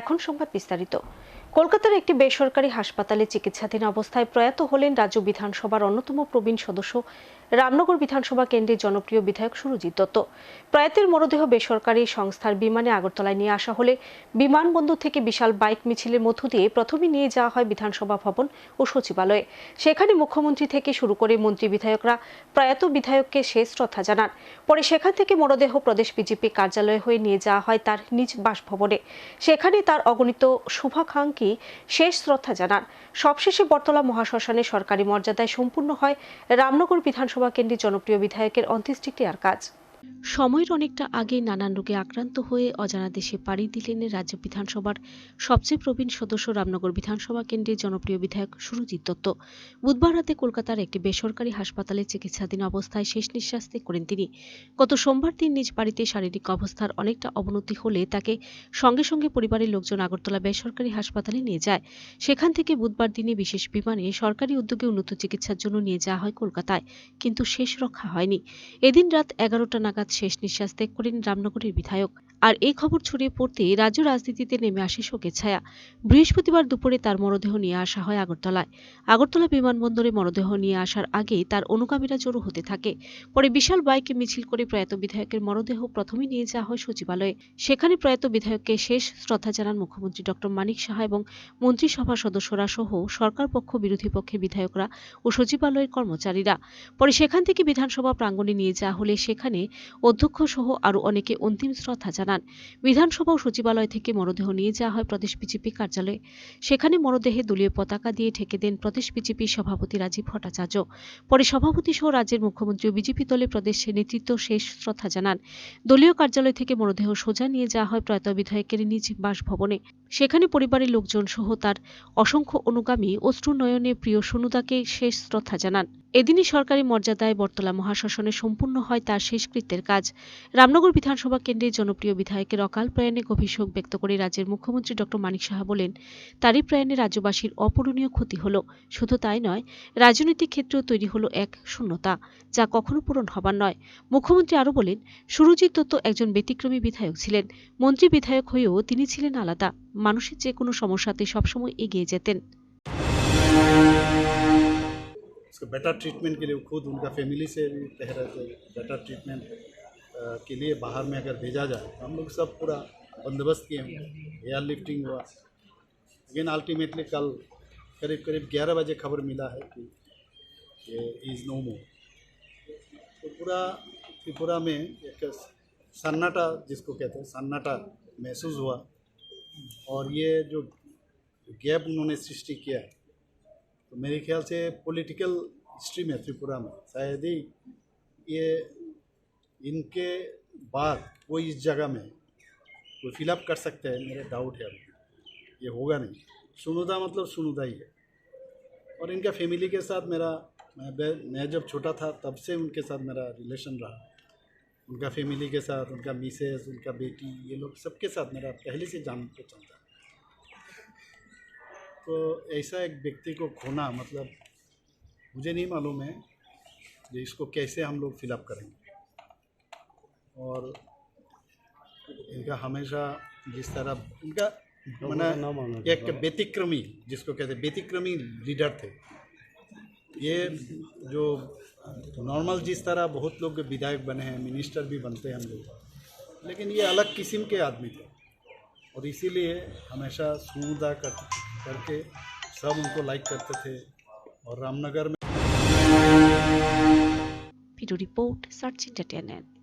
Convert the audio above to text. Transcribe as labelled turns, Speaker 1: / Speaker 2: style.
Speaker 1: এখন সংবাদ বিস্তারিত। কলকাতার একটি বেসরকারি হাসপাতালে চিকিৎসাধীন অবস্থায় প্রয়াত হলেন রাজ্য বিধানসভার অন্যতম প্রবীণ সদস্য রামনগর বিধানসভা কেন্দ্রের জনপ্রিয় বিধায়ক সুরজিৎ দত্ত। প্রয়াতের মরদেহ বেসরকারি সংস্থার বিমানে আগরতলায় নিয়ে আসা হলে বিমানবন্দর থেকে বিশাল বাইক মিছিলের মধ্য দিয়ে প্রথমে নিয়ে যাওয়া হয় বিধানসভা ভবন ও সচিবালয়ে। সেখানে মুখ্যমন্ত্রী থেকে শুরু করে মন্ত্রী বিধায়করা প্রয়াত বিধায়ককে শেষ শ্রদ্ধা জানান। পরে সেখান থেকে মরদেহ প্রদেশ বিজেপি কার্যালয়ে হয়ে নিয়ে যাওয়া হয় তার নিজ বাসভবনে। সেখানে তার অগণিত শুভাকাঙ্ক্ষী শেষ শ্রদ্ধা জানান। সবশেষে বটতলা মহাশ্মশানে সরকারি মর্যাদায় সম্পূর্ণ হয় রামনগর বিধানসভা কেন্দ্রের জনপ্রিয় বিধায়কের অন্ত্যেষ্টিক্রিয়ার কাজ। সময়ের অনেকটা আগে নানান রোগে আক্রান্ত হয়ে অজানা দেশে পাড়ি দিলেন রাজ্য বিধানসভার সবচেয়ে প্রবীণ সদস্য রামনগর বিধানসভা কেন্দ্রের জনপ্রিয় বিধায়ক সুরজিৎ দত্ত। বুধবার রাতে কলকাতার একটি বেসরকারি হাসপাতালে চিকিৎসাধীন অবস্থায় শেষ নিঃশ্বাস ত্যাগ করেন তিনি। গত সোমবার দিন নিজ বাড়িতে শারীরিক অবস্থার অনেকটা অবনতি হলে তাকে সঙ্গে সঙ্গে পরিবারের লোকজন আগরতলা বেসরকারি হাসপাতালে নিয়ে যায়। সেখান থেকে বুধবার দিনে বিশেষ বিমানে সরকারি উদ্যোগে উন্নত চিকিৎসার জন্য নিয়ে যাওয়া হয় কলকাতায়, কিন্তু শেষ রক্ষা হয়নি। এদিন রাত এগারোটা নাগাদ শেষ নিঃশ্বাস ত্যাগ করেন রামনগরের বিধায়ক। আর এই খবর ছড়িয়ে পড়তে রাজ্য রাজনীতিতে নেমে আসে শোকের ছায়া। বৃহস্পতিবার দুপুরে তার মরদেহ নিয়ে আসা হয় আগরতলায়। আগরতলা বিমানবন্দরে মরদেহ নিয়ে আসার আগে তার অনুগামীরা জড়ো হতে থাকে। পরে বিশাল বাইকে মিছিল করে প্রয়াত বিধায়কের মরদেহ প্রথমে নিয়ে যাওয়া হয় সচিবালয়ে। সেখানে প্রয়াত বিধায়ককে শেষ শ্রদ্ধা জানান মুখ্যমন্ত্রী ডক্টর মানিক সাহা এবং মন্ত্রিসভা সদস্যরা সহ সরকার পক্ষ, বিরোধী পক্ষের বিধায়করা ও সচিবালয়ের কর্মচারীরা। পরে সেখান থেকে বিধানসভা প্রাঙ্গণে নিয়ে যাওয়া হলে সেখানে অধ্যক্ষ সহ আরও অনেকে অন্তিম শ্রদ্ধা জানান। বিধানসভা ও সচিবালয় থেকে মরদেহ নিয়ে যাওয়া হয় প্রদেশ বিজেপি কার্যালয়ে। সেখানে মরদেহে দলীয় পতাকা দিয়ে ঠেকে দেন প্রদেশ বিজেপি সভাপতি রাজীব ভট্টাচার্য। পরে সভাপতি সহ রাজ্যের মুখ্যমন্ত্রী ও বিজেপি দলের প্রদেশের নেতৃত্ব শেষ শ্রদ্ধা জানান। দলীয় কার্যালয় থেকে মরদেহ সোজা নিয়ে যাওয়া হয় প্রয়াত বিধায়কের নিজ বাসভবনে। সেখানে পরিবারের লোকজন সহ তার অসংখ্য অনুগামী অশ্রুনয়নে প্রিয় সোনুদাকে শেষ শ্রদ্ধা জানান। এদিনই সরকারি মর্যাদায় বটতলা মহাশ্মশানে সম্পূর্ণ হয় তার শেষকৃত্যের কাজ। রামনগর বিধানসভা কেন্দ্রের জনপ্রিয় বিধায়কের অকাল প্রয়াণে গভীর শোক ব্যক্ত করে রাজ্যের মুখ্যমন্ত্রী ডক্টর মানিক সাহা বলেন, তারই প্রয়াণে রাজ্যবাসীর অপূরণীয় ক্ষতি হল। শুধু তাই নয়, রাজনৈতিক ক্ষেত্রেও তৈরি হলো এক শূন্যতা, যা কখনো পূরণ হবার নয়। মুখ্যমন্ত্রী আরও বলেন, সুরজিৎ দত্ত একজন ব্যতিক্রমী বিধায়ক ছিলেন। মন্ত্রী বিধায়ক হয়েও তিনি ছিলেন আলাদা। মানুষের যে কোনো সমস্যাতে সবসময় এগিয়ে যেতেন।
Speaker 2: उसको बेटर ट्रीटमेंट के लिए खुद उनका फैमिली से भी कह रहे थे बेटर ट्रीटमेंट के लिए बाहर में अगर भेजा जाए तो हम लोग सब पूरा बंदोबस्त किए हुए एयर लिफ्टिंग हुआ। लेकिन अल्टीमेटली कल करीब करीब ग्यारह बजे खबर मिला है कि ये इज़ नो मोर तो पूरा त्रिपुरा में एक सन्नाटा जिसको कहते हैं, सन्नाटा महसूस हुआ। और ये जो गैप उन्होंने सृष्टि किया है तो मेरे ख्याल से पॉलिटिकल हिस्ट्री में त्रिपुरा में शायद ही ये इनके बाद कोई इस जगह में कोई फिलअप कर सकते हैं, मेरे डाउट है ये होगा नहीं। सुनुदा मतलब सुनुदा ही है। और इनका फैमिली के साथ मेरा, मैं मैं जब छोटा था, तब से उनके साथ मेरा रिलेशन रहा। उनका फैमिली के साथ, उनका मिसेस उनका बेटी, ये लोग सबके साथ मेरा पहले से जान पहचान था। तो ऐसा एक व्यक्ति को खोना मतलब मुझे नहीं मालूम है कि इसको कैसे हम लोग फिलअप करेंगे। और इनका हमेशा जिस तरह इनका मैंने एक व्यतिक्रमी जिसको कहते हैं व्यतिक्रमी लीडर थे। ये जो नॉर्मल जिस तरह बहुत लोग विधायक बने हैं मिनिस्टर भी बनते हैं हम लोग। लेकिन ये अलग किस्म के आदमी थे। और इसीलिए हमेशा सूदा कर, करके सब उनको लाइक करते थे और रामनगर में
Speaker 1: रिपोर्ट सर्च इंटरटेनमेंट